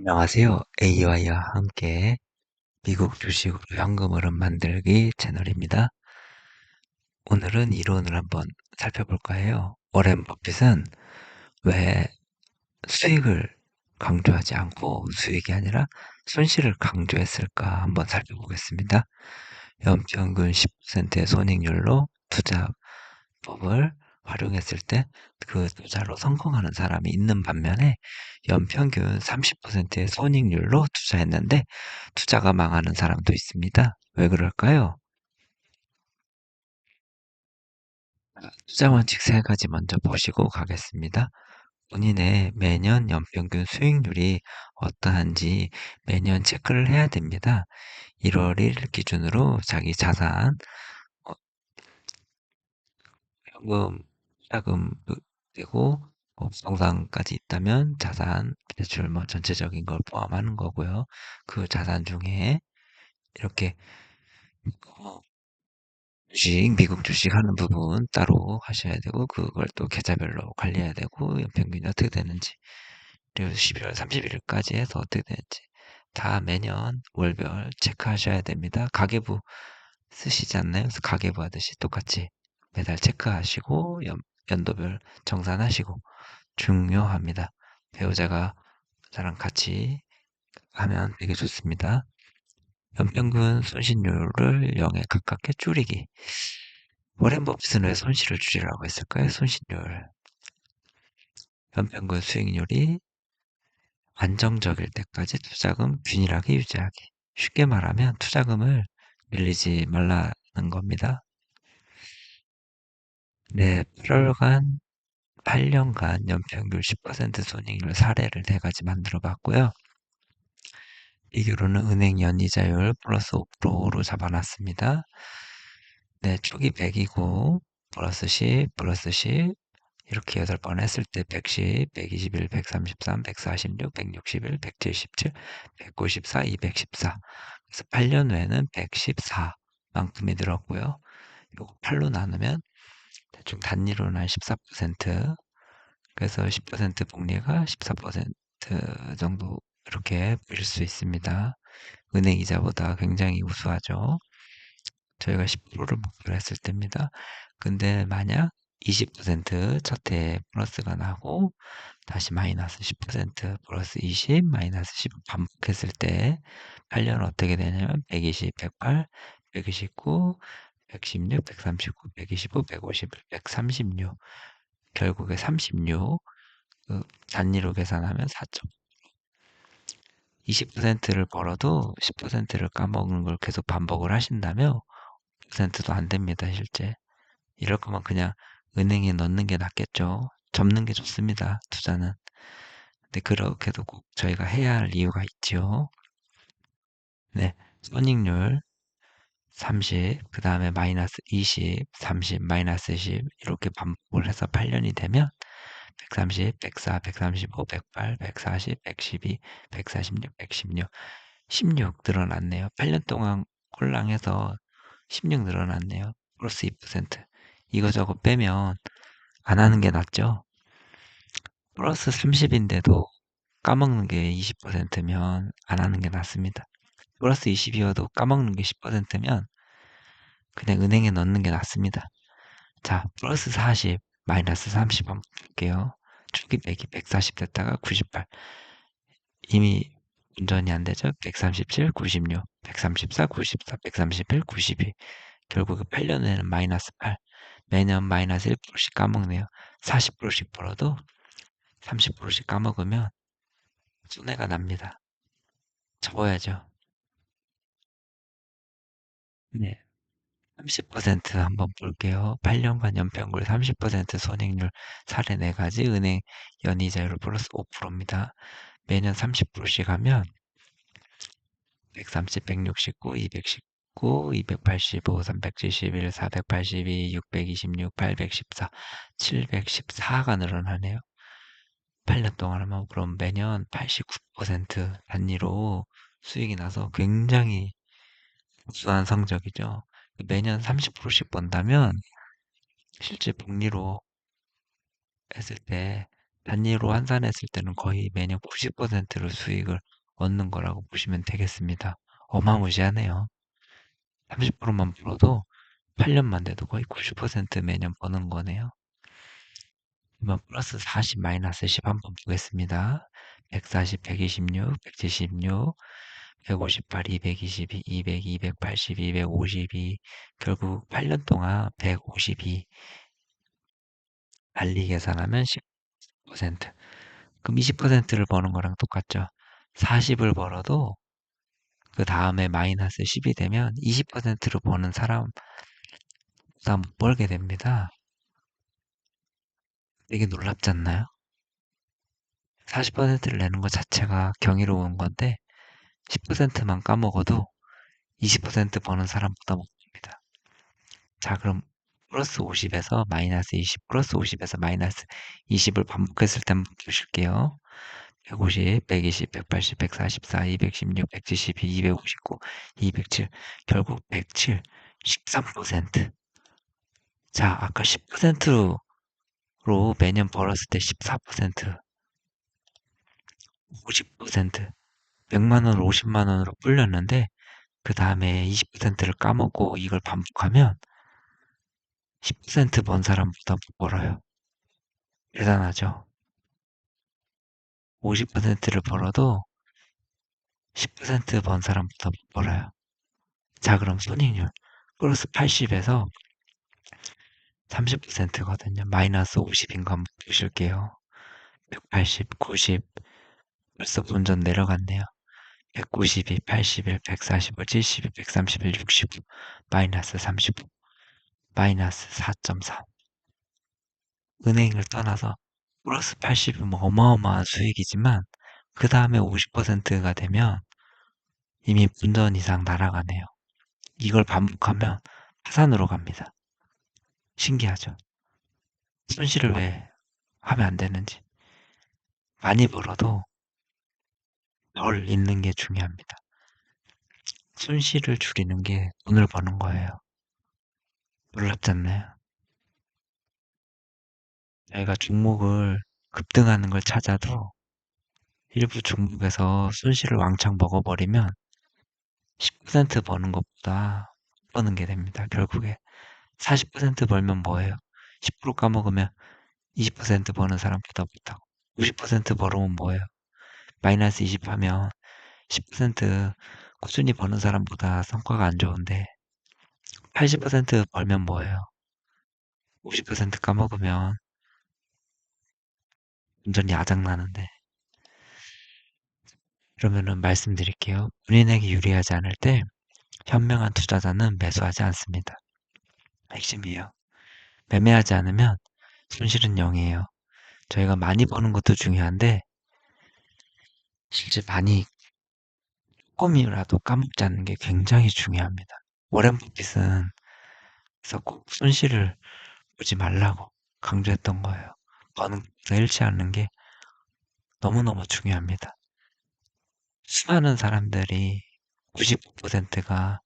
안녕하세요. AI와 함께 미국 주식으로 현금 흐름 만들기 채널입니다. 오늘은 이론을 한번 살펴볼까 해요. 워렌 버핏은 왜 수익을 강조하지 않고 수익이 아니라 손실을 강조했을까 한번 살펴보겠습니다. 연평균 10%의 손익률로 투자법을 활용했을 때 그 투자로 성공하는 사람이 있는 반면에 연평균 30%의 손익률로 투자했는데 투자가 망하는 사람도 있습니다. 왜 그럴까요? 투자 원칙 세 가지 먼저 보시고 가겠습니다. 본인의 매년 연평균 수익률이 어떠한지 매년 체크를 해야 됩니다. 1월 1일 기준으로 자기 자산, 어, 현금, 자금 되고 뭐 부동산까지 있다면 자산, 대출 뭐 전체적인 걸 포함하는 거고요. 그 자산 중에 이렇게 어, 주식, 미국 주식 하는 부분 따로 하셔야 되고 그걸 또 계좌별로 관리해야 되고 연평균이 어떻게 되는지 그리고 12월 31일까지 해서 어떻게 되는지 다 매년 월별 체크하셔야 됩니다. 가계부 쓰시지 않나요? 그래서 가계부 하듯이 똑같이 매달 체크하시고 연, 연도별 정산하시고 중요합니다. 배우자가 저랑 같이 하면 되게 좋습니다. 연평균 손실률을 0에 가깝게 줄이기. 워렌 버핏은 왜 손실을 줄이라고 했을까요? 손실률. 연평균 수익률이 안정적일 때까지 투자금 균일하게 유지하기. 쉽게 말하면 투자금을 밀리지 말라는 겁니다. 네, 8월간 8 년간 연평균 10% 손익률 사례를 네 가지 만들어 봤고요. 비교로는 은행 연이자율 플러스 5%로 잡아놨습니다. 네, 초기 100이고 플러스 10, 플러스 10 이렇게 8번 했을 때 110, 121, 133, 146, 161, 177, 194, 214 그래서 8년 후에는 114만큼이 늘었고요. 요거 8로 나누면 대충 단위로는 한 14% 그래서 10% 복리가 14% 정도 이렇게 보실 수 있습니다. 은행 이자보다 굉장히 우수하죠. 저희가 10%를 목표로 했을 때입니다. 근데 만약 20%첫 해에 플러스가 나고 다시 마이너스 10% 플러스 20 마이너스 10 반복했을 때 8년 어떻게 되냐면 120, 108, 129, 116, 139, 125, 151, 136 결국에 36 그 단위로 계산하면 4점 20%를 벌어도 10%를 까먹는 걸 계속 반복을 하신다면 5%도 안 됩니다, 실제. 이럴 거면 그냥 은행에 넣는 게 낫겠죠. 접는 게 좋습니다, 투자는. 근데 그렇게도 꼭 저희가 해야 할 이유가 있죠. 네, 손익률 30, 그 다음에 마이너스 20, 30, 마이너스 10 이렇게 반복을 해서 8년이 되면 130, 104, 135, 108, 140, 112, 146, 116, 16 늘어났네요. 8년 동안 꼴랑해서 16 늘어났네요. 플러스 2%. 이거 저거 빼면 안 하는 게 낫죠. 플러스 30인데도 까먹는 게 20%면 안 하는 게 낫습니다. 플러스 20이어도 까먹는 게 10%면 그냥 은행에 넣는 게 낫습니다. 자, 플러스 40, 마이너스 30 한번 볼게요. 초기 빼기 140 됐다가 98. 이미 운전이 안 되죠? 137, 96, 134, 94, 131, 92. 결국에 8년 후에는 마이너스 8. 매년 마이너스 1%씩 까먹네요. 40%씩 벌어도 30%씩 까먹으면 손해가 납니다. 접어야죠. 네. 30% 한번 볼게요. 8년간 연평균 30% 손익률 사례 4가지 은행 연이자율 플러스 5%입니다. 매년 30%씩 하면 130, 169, 219, 285, 371, 482, 626, 814, 714가 늘어나네요. 8년 동안 하면 그럼 매년 89% 단위로 수익이 나서 굉장히 우수한 성적이죠. 매년 30%씩 번다면 실제 복리로 했을 때 단위로 환산했을 때는 거의 매년 90%를 수익을 얻는 거라고 보시면 되겠습니다. 어마무시하네요. 30%만 벌어도 8년만 돼도 거의 90% 매년 버는 거네요. 그러면 플러스 40 마이너스 10 한번 보겠습니다. 140, 126, 176, 158, 222, 200, 280, 252 결국 8년 동안 152 달리 계산하면 10% 그럼 20%를 버는 거랑 똑같죠. 40을 벌어도 그 다음에 마이너스 10이 되면 20%를 버는 사람보다 못 벌게 됩니다. 되게 놀랍지 않나요? 40%를 내는 것 자체가 경이로운 건데 10%만 까먹어도 20% 버는 사람보다 못 봅니다. 자, 그럼 플러스 50에서 마이너스 20, 플러스 50에서 마이너스 20을 반복했을 때 한번 보실게요. 150, 120, 180, 144, 216, 172, 259, 207, 결국 107, 13%. 자, 아까 10%로 매년 벌었을 때 14%, 50%, 100만원, 50만원으로 불렸는데, 그 다음에 20%를 까먹고 이걸 반복하면 10%번 사람보다 못 벌어요. 대단하죠? 50%를 벌어도 10%번 사람보다 못 벌어요. 자, 그럼 손익률 플러스 80에서 30%거든요. 마이너스 50인 거 한번 보실게요. 180, 90 벌써 본전 내려갔네요. 192, 81, 145, 72, 131, 65 마이너스 35 마이너스 4.3 은행을 떠나서 플러스 80이면 어마어마한 수익이지만 그 다음에 50%가 되면 이미 분전 이상 날아가네요. 이걸 반복하면 파산으로 갑니다. 신기하죠? 손실을 왜 하면 안 되는지. 많이 벌어도 덜 있는 게 중요합니다. 손실을 줄이는 게 돈을 버는 거예요. 놀랍잖아요. 저희가 종목을 급등하는 걸 찾아도 일부 종목에서 손실을 왕창 먹어버리면 10% 버는 것보다 못 버는 게 됩니다. 결국에 40% 벌면 뭐예요? 10% 까먹으면 20% 버는 사람보다 못하고 50% 벌으면 뭐예요? 마이너스 20 하면 10% 꾸준히 버는 사람보다 성과가 안 좋은데 80% 벌면 뭐예요? 50% 까먹으면 완전히 아작나는데 그러면은 말씀드릴게요. 본인에게 유리하지 않을 때 현명한 투자자는 매수하지 않습니다. 핵심이에요. 매매하지 않으면 손실은 0이에요. 저희가 많이 버는 것도 중요한데 실제 많이 조금이라도 까먹지 않는 게 굉장히 중요합니다. 워렌 버핏은 그래서 꼭 손실을 보지 말라고 강조했던 거예요. 버는 잃지 않는 게 너무너무 중요합니다. 수많은 사람들이 99%가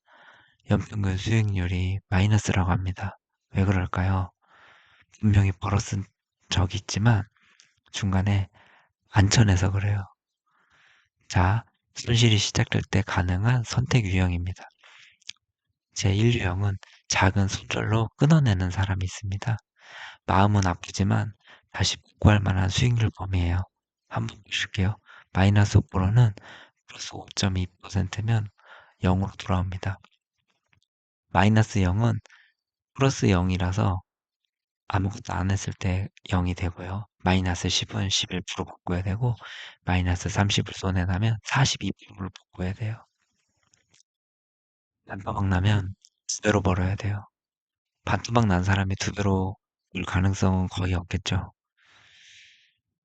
연평균 수익률이 마이너스라고 합니다. 왜 그럴까요? 분명히 벌었은 적이 있지만 중간에 안 쳐내서 그래요. 자, 손실이 시작될 때 가능한 선택 유형입니다. 제1 유형은 작은 손절로 끊어내는 사람이 있습니다. 마음은 아프지만 다시 복구할 만한 수익률 범위예요. 한번 보실게요. 마이너스 5%는 플러스 5.2%면 0으로 돌아옵니다. 마이너스 0은 플러스 0이라서 아무것도 안 했을 때 0이 되고요. 마이너스 10은 11% 바꿔야 되고 마이너스 30을 손해나면 42%를 바꿔야 돼요. 반토막 나면 두 배로 벌어야 돼요. 반토막 난 사람이 두 배로 올 가능성은 거의 없겠죠.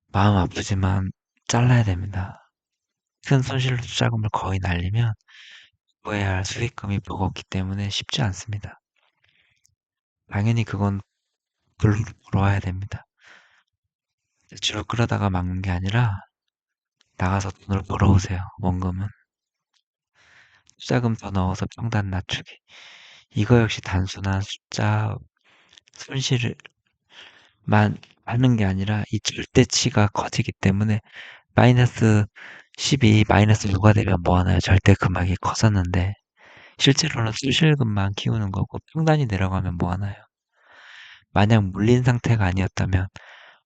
마음 아프지만 잘라야 됩니다. 큰 손실로 투자금을 거의 날리면 구해야 할 수익금이 무겁기 때문에 쉽지 않습니다. 당연히 그건 불로 벌어와야 됩니다. 주로 끌어다가 막는 게 아니라 나가서 돈을 벌어오세요. 원금은. 투자금 더 넣어서 평단 낮추기. 이거 역시 단순한 숫자 손실만 하는 게 아니라 이 절대치가 커지기 때문에 마이너스 10이 마이너스 6가 되면 뭐 하나요? 절대 금액이 커졌는데 실제로는 수실금만 키우는 거고 평단이 내려가면 뭐 하나요? 만약 물린 상태가 아니었다면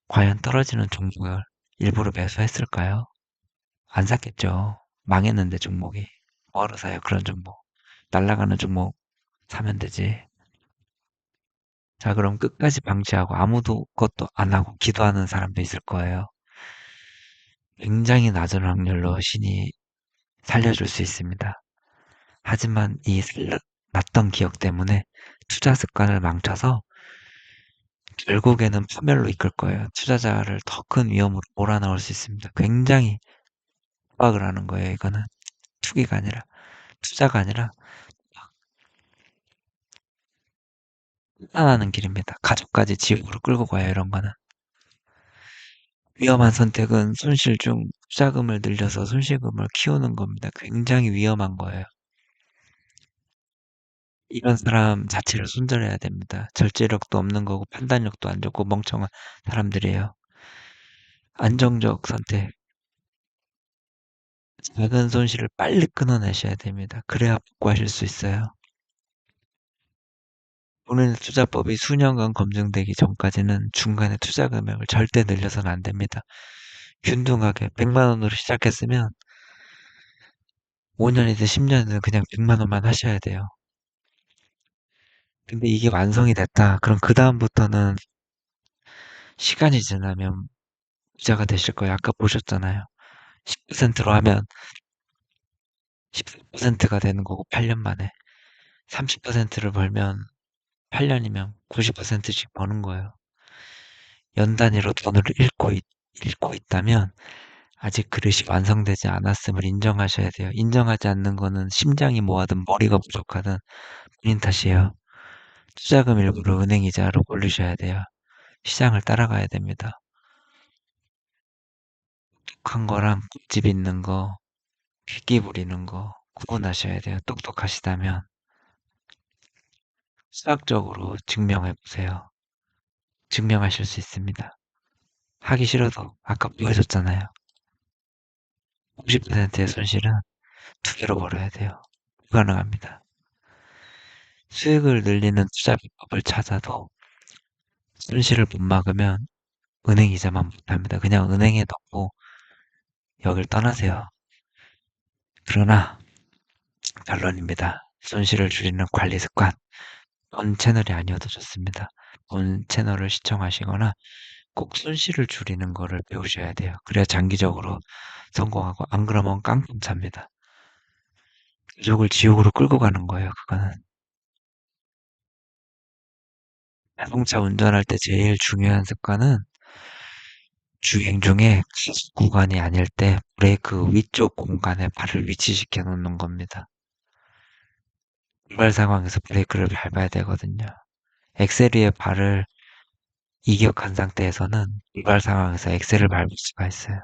과연 떨어지는 종목을 일부러 매수했을까요? 안 샀겠죠. 망했는데 종목이. 뭐하러 사요 그런 종목. 날아가는 종목 사면 되지. 자 그럼 끝까지 방치하고 아무도 것도 안 하고 기도하는 사람도 있을 거예요. 굉장히 낮은 확률로 신이 살려줄 수 있습니다. 하지만 이 났던 기억 때문에 투자 습관을 망쳐서 결국에는 파멸로 이끌 거예요. 투자자를 더 큰 위험으로 몰아넣을 수 있습니다. 굉장히 협박을 하는 거예요. 이거는 투기가 아니라 투자가 아니라 끝나는 길입니다. 가족까지 지옥으로 끌고 가요. 이런 거는 위험한 선택은 손실 중 투자금을 늘려서 손실금을 키우는 겁니다. 굉장히 위험한 거예요. 이런 사람 자체를 손절해야 됩니다. 절제력도 없는 거고 판단력도 안 좋고 멍청한 사람들이에요. 안정적 선택. 작은 손실을 빨리 끊어내셔야 됩니다. 그래야 복구하실 수 있어요. 본인의 투자법이 수년간 검증되기 전까지는 중간에 투자 금액을 절대 늘려서는 안 됩니다. 균등하게 100만 원으로 시작했으면 5년이든 10년이든 그냥 100만 원만 하셔야 돼요. 근데 이게 완성이 됐다. 그럼 그 다음부터는 시간이 지나면 부자가 되실 거예요. 아까 보셨잖아요. 10%로 하면 14%가 되는 거고 8년 만에 30%를 벌면 8년이면 90%씩 버는 거예요. 연 단위로 돈을 잃고, 있, 잃고 있다면 아직 그릇이 완성되지 않았음을 인정하셔야 돼요. 인정하지 않는 거는 심장이 뭐하든 머리가 부족하든 본인 탓이에요. 투자금 일부러 은행 이자로 올리셔야 돼요. 시장을 따라가야 됩니다. 똑똑한 거랑 집 있는 거, 퀴기 부리는 거 구분하셔야 돼요. 똑똑하시다면 수학적으로 증명해 보세요. 증명하실 수 있습니다. 하기 싫어도 아까 보여줬잖아요. 50%의 손실은 두 개로 벌어야 돼요. 불가능합니다. 수익을 늘리는 투자 비법을 찾아도 손실을 못 막으면 은행 이자만 못합니다. 그냥 은행에 넣고 여길 떠나세요. 그러나 결론입니다. 손실을 줄이는 관리 습관. 본 채널이 아니어도 좋습니다. 본 채널을 시청하시거나 꼭 손실을 줄이는 거를 배우셔야 돼요. 그래야 장기적으로 성공하고 안 그러면 깡통 찹니다. 가족을 지옥으로 끌고 가는 거예요. 그거는. 자동차 운전할 때 제일 중요한 습관은 주행 중에 구간이 아닐 때 브레이크 위쪽 공간에 발을 위치시켜 놓는 겁니다. 출발 상황에서 브레이크를 밟아야 되거든요. 엑셀 위에 발을 이격한 상태에서는 출발 상황에서 엑셀을 밟을 수가 있어요.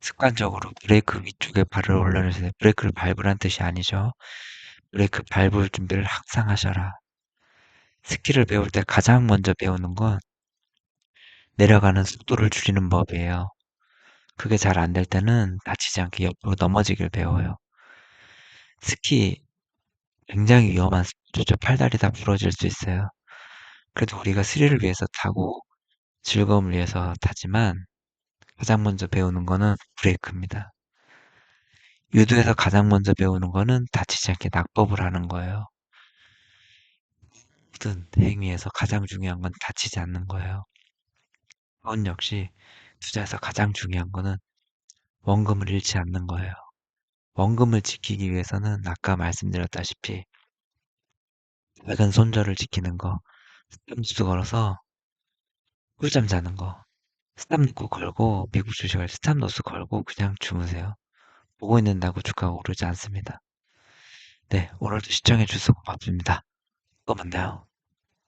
습관적으로 브레이크 위쪽에 발을 올려주세요. 브레이크를 밟으란 뜻이 아니죠. 브레이크 밟을 준비를 항상 하셔라. 스키를 배울 때 가장 먼저 배우는 건 내려가는 속도를 줄이는 법이에요. 그게 잘 안 될 때는 다치지 않게 옆으로 넘어지길 배워요. 스키 굉장히 위험한 스포츠죠. 팔다리 다 부러질 수 있어요. 그래도 우리가 스릴을 위해서 타고 즐거움을 위해서 타지만 가장 먼저 배우는 거는 브레이크입니다. 유도에서 가장 먼저 배우는 거는 다치지 않게 낙법을 하는 거예요. 모든 행위에서 가장 중요한 건 다치지 않는 거예요. 돈 역시 투자에서 가장 중요한 거는 원금을 잃지 않는 거예요. 원금을 지키기 위해서는 아까 말씀드렸다시피 작은 손절을 지키는 거, 스탑뉴스 걸어서 꿀잠 자는 거, 스탑놓고 걸고 미국 주식을 스탑노스 걸고 그냥 주무세요. 보고 있는다고 주가가 오르지 않습니다. 네, 오늘도 시청해 주셔서 고맙습니다. 또 만나요.